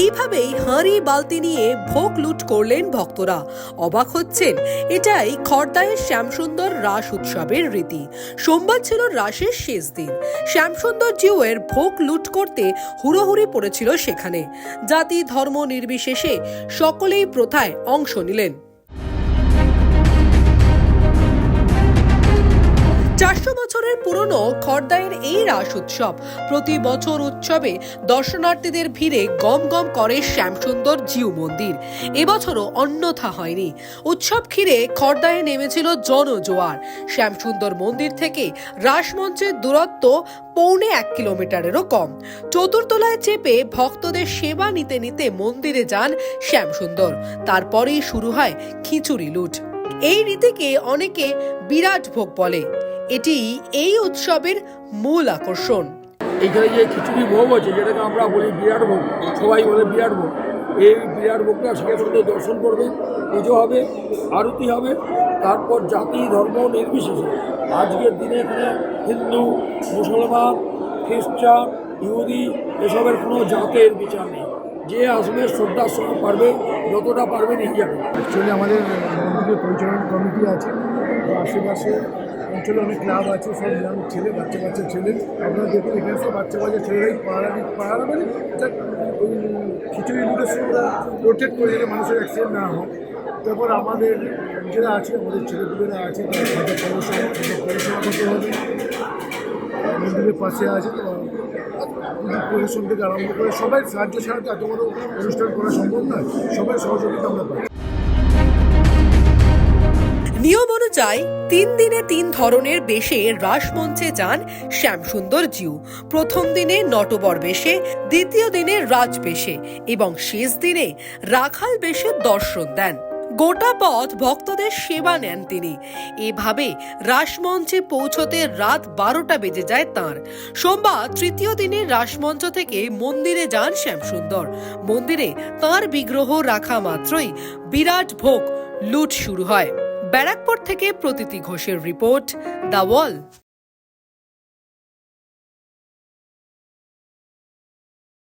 এইভাবেই হাঁড়ি বালতি নিয়ে ভোগ লুট করলেন ভক্তরা। অবাক হচ্ছেন, এটাই খর্দায়ের শ্যামসুন্দর রাস উৎসবের রীতি। সোমবার ছিল রাসের শেষ দিন। শ্যামসুন্দর জিউয়ের ভোগ লুট করতে হুড়োহুড়ি পড়েছিল সেখানে। জাতি ধর্ম নির্বিশেষে সকলেই প্রথায় অংশ নিলেন। চারশো পুরনো খড়দায়ের এই রাস উৎসব। প্রতি বছর উৎসবে দর্শনার্থীদের ভিড়ে গম গম করে শ্যামসুন্দর জিউ মন্দির। এবছরও অন্যথা হয়নি। উৎসব ঘিরে খড়দায়ে নেমেছিল জনজোয়ার শ্যামসুন্দর মন্দির থেকে রাসমঞ্চের দূরত্ব পৌনে এক কিলোমিটারেরও কম। চতুর্তলায় চেপে ভক্তদের সেবা নিতে নিতে মন্দিরে যান শ্যামসুন্দর। তারপরেই শুরু হয় খিচুড়ি লুট। এই রীতিকে অনেকে বিরাট ভোগ বলে। এটি এই উৎসবের মূল আকর্ষণ। এইখানে যে খিচুড়ি ভোগ আছে যেটাকে আমরা বলি বিরাট ভোগ সবাই বলে বিরাট ভোগ। এই বিরাট ভোগটা সাধারণত দর্শন করবে পুজো হবে আরতি হবে তারপর জাতি ধর্ম নির্বিশেষে। আজকের দিনে এখানে হিন্দু মুসলমান খ্রিস্টান ইহুদি এসবের কোনো জাতের বিচার নেই। যে আসবে শ্রদ্ধার সঙ্গে পারবে যতটা পারবে নিয়ে যাবে। অ্যাকচুয়ালি আমাদের মন্দিরের পরিচালনা কমিটি আছে। আশেপাশে অঞ্চলে অনেক ক্লাব আছে, সব ইয়াং ছেলে, বাচ্চা বাচ্চা ছেলে। আপনারা দেখুন এখানে সব বাচ্চা বাচ্চা ছেলেরাই পাড়া পাড়া মানে ওই খিচুড়ি ওরা রোটেট করে যাতে মানুষের অ্যাক্সিডেন্ট না হয়। তারপর আমাদের যারা আছে, আমাদের ছেলেপুলেরা আছে তাদের করতে হবে মন্দিরের পাশে আছে। প্রশাসন থেকে আরম্ভ করে সবাই সাহায্য ছাড়া এত বড় অনুষ্ঠান করা সম্ভব নয়। সবাই সহযোগিতা আমরা পাই। নিয়ম অনুযায়ী তিন দিনে তিন ধরনের বেশে রাসমঞ্চে যান শ্যামসুন্দর জিউ। প্রথম দিনে নটবর বেশে, দ্বিতীয় দিনে রাজ বেশে এবং শেষ দিনে রাখাল বেশে দর্শন দেন। গোটা পথ ভক্তদের সেবা নেন তিনি। এভাবে রাসমঞ্চে পৌঁছতে রাত বারোটা বেজে যায় তার। সোমবার তৃতীয় দিনে রাসমঞ্চ থেকে মন্দিরে যান শ্যামসুন্দর। মন্দিরে তার বিগ্রহ রাখা মাত্রই বিরাট ভোগ লুট শুরু হয়। ব্যারাকপুর থেকে প্রতীতি ঘোষের রিপোর্ট দ্য ওয়াল।